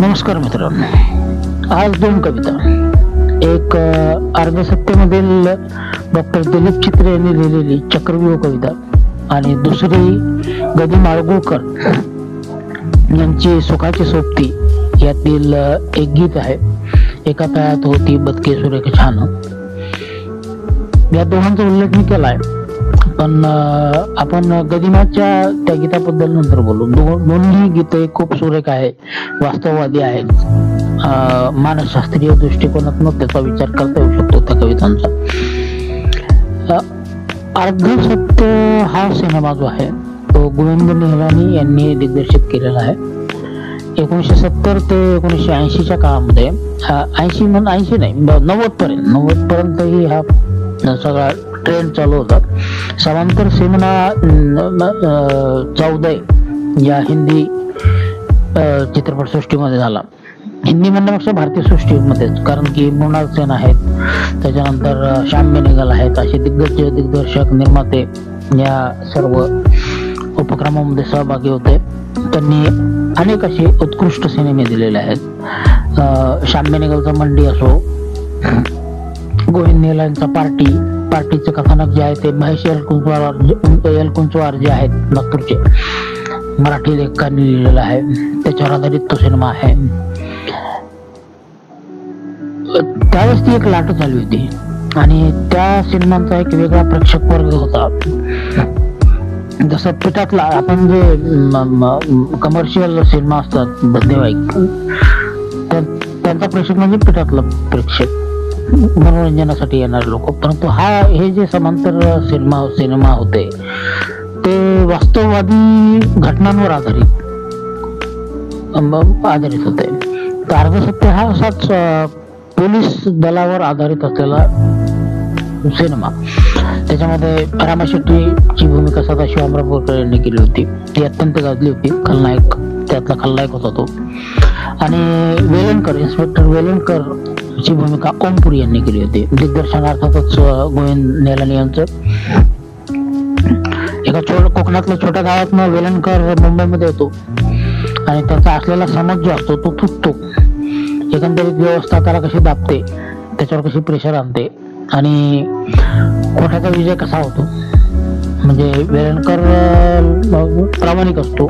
नमस्कार मित्रांनो. आज दोन कविता. एक अर्ध अर्धसत्तेमधील डॉक्टर दिलीप चित्रे यांनी लिहिलेली चक्रव्यूह कविता आणि दुसरी गदी माळगुळकर यांची सुखाची सोबती. यातील एक गीत आहे. एका काळात होती बदके सुरेख छान. या दोघांचा उल्लेख मी आहे पण आपण गदिमाच्या त्या गीताबद्दल नंतर बोलू. दोन्ही गीते खूप सुरेख आहे वास्तववादी आहेत. मानसशास्त्रीय दृष्टिकोनातून त्याचा विचार करता येऊ शकतो त्या कवितांचा. अ, अर्धसत्य हा सिनेमा जो आहे तो गोविंद निहलानी यांनी दिग्दर्शित केलेला आहे. एकोणीसशे सत्तर ते एकोणीसशे ऐंशीच्या काळामध्ये ऐंशी म्हण ऐंशी नाही नव्वद पर्यंत नव्वद पर्यंतही हा सगळा ट्रेन चालू होतात. समांतर सिनेमा चौदय या हिंदी चित्रपटसृष्टीमध्ये झाला. हिंदी म्हणण्यापेक्षा भारतीय सृष्टीमध्येच कारण की मृणाल सेन आहेत. त्याच्यानंतर श्याम बेनेगल आहेत असे दिग्गज दिग्दर्शक निर्माते या सर्व उपक्रमामध्ये सहभागी होते. त्यांनी अनेक असे उत्कृष्ट सिनेमे दिलेले आहेत. श्याम बेनेगलचा मंडी असो गोविंद निहलांचा पार्टी पार्टीचे कथानक जे आहे ते महेश एलकुंचवार एलकुंचवार जे आहेत नागपूरचे. मराठी लेखकांनी लिहिलेलं आहे. त्याच्यावर आधारित तो सिनेमा आहे. त्यावेळेस ती एक लाट झाली होती. आणि त्या सिनेमांचा एक वेगळा प्रेक्षक वर्ग होता. जसं पिठातला आपण जे कमर्शियल सिनेमा असतात धंदेवाईक त्यांचा प्रेक्षक म्हणजे पिठातला प्रेक्षक. मनोरंजनासाठी येणारे लोक. परंतु हा हे जे समांतर सिनेमा सिनेमा होते ते वास्तववादी घटनांवर आधारित आधारित होते. तर अर्धसत्य हा असाच पोलीस दलावर आधारित असलेला सिनेमा. त्याच्यामध्ये रामा शेट्टीची भूमिका सदाशिव अमरापूरकर यांनी केली होती. ती अत्यंत गाजली होती. खलनायक त्यातला खलनायक होता तो. आणि वेलणकर इन्स्पेक्टर वेलणकर ची भूमिका ओमपुरी यांनी केली होती. दिग्दर्शन अर्थातच गोविंद नेलानी यांचं. एका छोट कोकणातल्या छोट्या गावातनं वेलणकर मुंबईमध्ये येतो. आणि त्याचा असलेला समज जो असतो तो तुटतो एकंदरीत व्यवस्था त्याला कशी दाबते त्याच्यावर कशी प्रेशर आणते आणि कोठाचा विजय कसा होतो? म्हणजे वेलणकर प्रामाणिक असतो.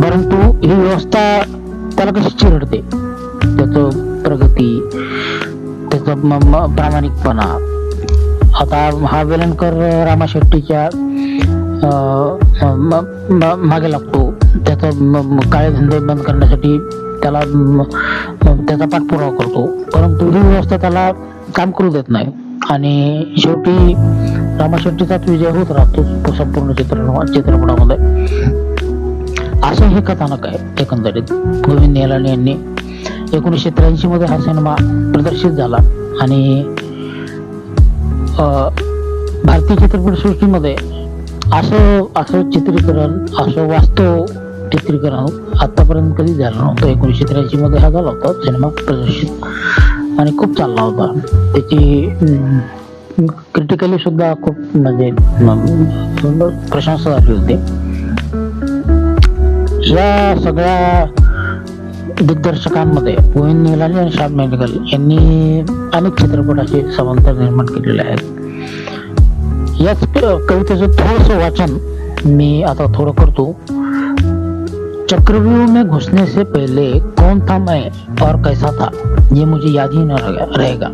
परंतु ही व्यवस्था त्याला कशी चिरडते? त्याचं प्रगती त्याचं प्रामाणिकपणा. आता हा वेलणकर रामा शेट्टीच्या अं, मागे लागतो. त्याचा काळे धंदे बंद करण्यासाठी त्याला त्याचा पाठपुरावा करतो. परंतु ही व्यवस्था त्याला काम करू देत नाही. आणि शेवटी रामा शेट्टीचाच विजय होत राहतो संपूर्ण चित्र चित्रपटामध्ये. असं हे कथानक आहे एकंदरीत. गोविंद निहलानी यांनी एकोणीसशे त्र्याऐंशी मध्ये हा सिनेमा प्रदर्शित झाला. आणि भारतीय चित्रपटसृष्टीमध्ये असं असं चित्रीकरण असं वास्तव चित्रीकरण आतापर्यंत कधी झालं नव्हतं. एकोणीसशे त्र्याऐंशी मध्ये हा झाला होता सिनेमा प्रदर्शित आणि खूप चालला होता. त्याची क्रिटिकली सुद्धा खूप म्हणजे प्रशंसा झाली होती. या सगळ्या दिग्दर्शकांमध्ये गोविंद निहलानी आणि श्याम बेनेगल यांनी अनेक चित्रपट असे समांतर निर्माण केलेले आहेत. याच कवितेचं थोडस वाचन मी आता थोडं करतो. चक्रव्यूह में घुसने से पहले कौन था मैं और कैसा था? ये मुझे याद ही न रहेगा।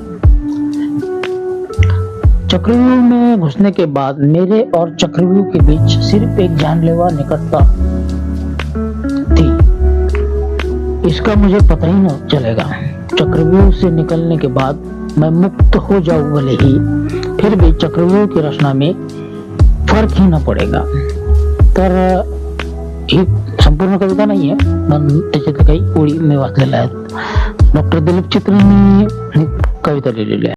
चक्रव्यूह में घुसने के बाद मेरे और चक्रव्यूह के बीच सिर्फ़ एक जानलेवा निकटता इसका मुझे पता ही ना चलेगा। चक्रव्यूह से निकलने के बाद मैं मुक्त हो जाऊँ भले ही, फिर भी चक्रव्यूह की रचना में फ़र्क ही ना पडेगा। पर ही संपूर्ण कविता नाहीये पण त्याच्यात काही ओळी मी वाचलेल्या आहेत डॉक्टर दिलीप चित्र ने कविता लिहिलेली आहे